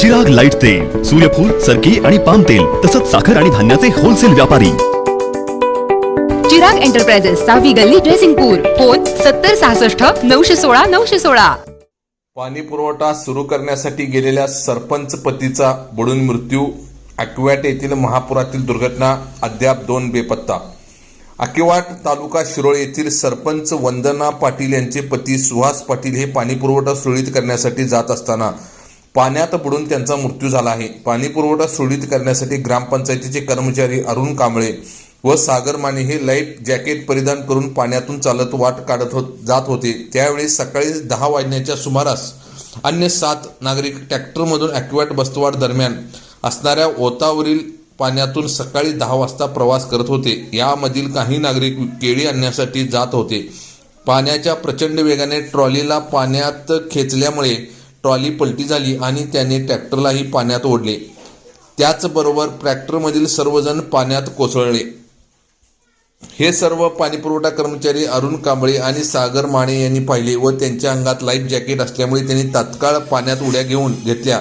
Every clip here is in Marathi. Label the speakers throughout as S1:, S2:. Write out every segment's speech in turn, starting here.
S1: चिराग लाइट तेल सूर्यफूल सरकी आणि पाम तेल तसंच साखर आणि धान्याचे होलसेल व्यापारी.
S2: चिराग एंटरप्राइजेस सहावी गल्ली ड्रेसिंगपूर फोन सत्तर सहासष्ट नऊशे सोळा नऊशे सोळा.
S3: पाणी पुरवठा सुरू करण्यासाठी गेलेल्या सरपंच पतीचा बुडून मृत्यू अक्वॅट येथील महापुरातील दुर्घटना अद्याप दोन बेपत्ता. आकेवाट तालुका शिरोळ येथील सरपंच वंदना पाटील यांचे पती सुहास पाटील हे पाणीपुरवठा सुरळीत करण्यासाठी जात असताना पाण्यात बुडून त्यांचा मृत्यू झाला आहे. पाणीपुरवठा सुरळीत करण्यासाठी ग्रामपंचायतीचे कर्मचारी अरुण कांबळे व सागर माने हे लाईफ जॅकेट परिधान करून पाण्यातून चालत वाट काढत होत जात होते. त्यावेळी सकाळी दहा वाजण्याच्या सुमारास अन्य सात नागरिक ट्रॅक्टरमधून ॲक्युएट बस्तवाड दरम्यान असणाऱ्या ओतावरील पाण्यातून सकाळी दहा वाजता प्रवास करत होते. यामधील काही नागरिक केळी आणण्यासाठी जात होते. पाण्याच्या प्रचंड वेगाने ट्रॉलीला पाण्यात खेचल्यामुळे ट्रॉली पलटी झाली आणि त्याने ट्रॅक्टरलाही पाण्यात ओढले. त्याचबरोबर ट्रॅक्टरमधील सर्वजण पाण्यात कोसळले. हे सर्व पाणीपुरवठा कर्मचारी अरुण कांबळे आणि सागर माने यांनी पाहिले व त्यांच्या अंगात लाईफ जॅकेट असल्यामुळे त्यांनी तात्काळ पाण्यात उड्या घेऊन घेतल्या.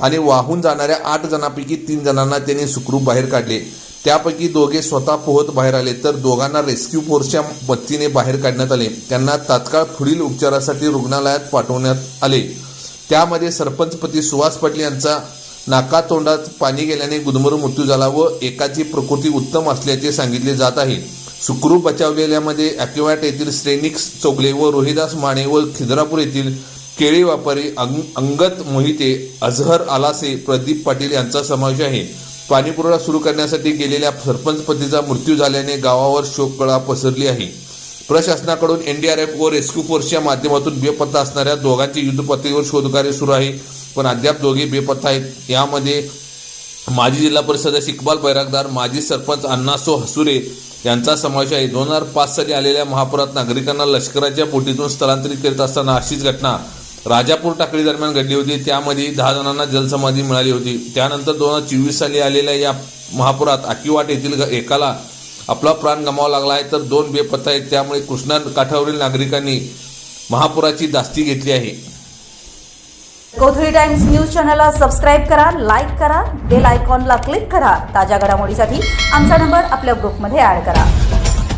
S3: आणि वाहून जाणाऱ्या आठ जणांपैकी तीन जणांना त्यांनी सुखरूप बाहेर काढले. त्यापैकी दोघे स्वतः पोहत बाहेर आले तर दोघांना रेस्क्यू फोर्सच्या मदतीने बाहेर काढण्यात आले. त्यांना तात्काळ पुढील उपचारासाठी रुग्णालयात पाठवण्यात आले. त्यामध्ये सरपंचपती सुहास पाटील यांचा नाका तोंडात पाणी गेल्याने गुदमरून मृत्यू झाला व एकाची प्रकृती उत्तम असल्याचे सांगितले जात आहे. सुखरूप बचावलेल्यामध्ये अॅक्युवॅट येथील श्रेनिक्स चौगले व रोहिदास माने व खिद्रापूर येथील केळी व्यापारी अंग अंगत मोहिते अझहर आलासे प्रदीप पाटील यांचा समावेश आहे. पाणीपुरवठा सुरू करण्यासाठी गेलेल्या सरपंचपतीचा मृत्यू झाल्याने गावावर शोककळा पसरली आहे. प्रशासनाकडून एनडीआरएफ व रेस्क्यू फोर्सच्या माध्यमातून बेपत्ता असणाऱ्या दोघांचे युद्धपातळीवर शोधकार्य सुरू आहे. पण अद्याप दोघे बेपत्ता आहेत. यामध्ये माजी जिल्हा परिषद इकबाल बैरागदार माजी सरपंच अण्णासो हसुरे यांचा समावेश आहे. दोन हजार पाच साली आलेल्या महापुरात नागरिकांना लष्कराच्या बोटीतून स्थलांतरित करीत असताना अशीच घटना राजापूर टाकळी दरम्यान घडली होती. त्यामध्ये दहा जणांना जलसमाधी मिळाली होती. त्यानंतर दोन हजार चोवीस साली आलेल्या या महापुरात आकिवाट येथील एकाला आपला प्राण गमावा लागला आहे. तर दोन बेपत्ता आहेत. त्यामुळे कृष्णा काठावरील नागरिकांनी महापुराची दास्ती घेतली आहे.
S4: कोथळी टाइम्स न्यूज चॅनलला सबस्क्राईब करा लाईक करा बेल आयकॉनला क्लिक करा. ताज्या घडामोडीसाठी आमचा नंबर आपल्या ग्रुपमध्ये ॲड करा.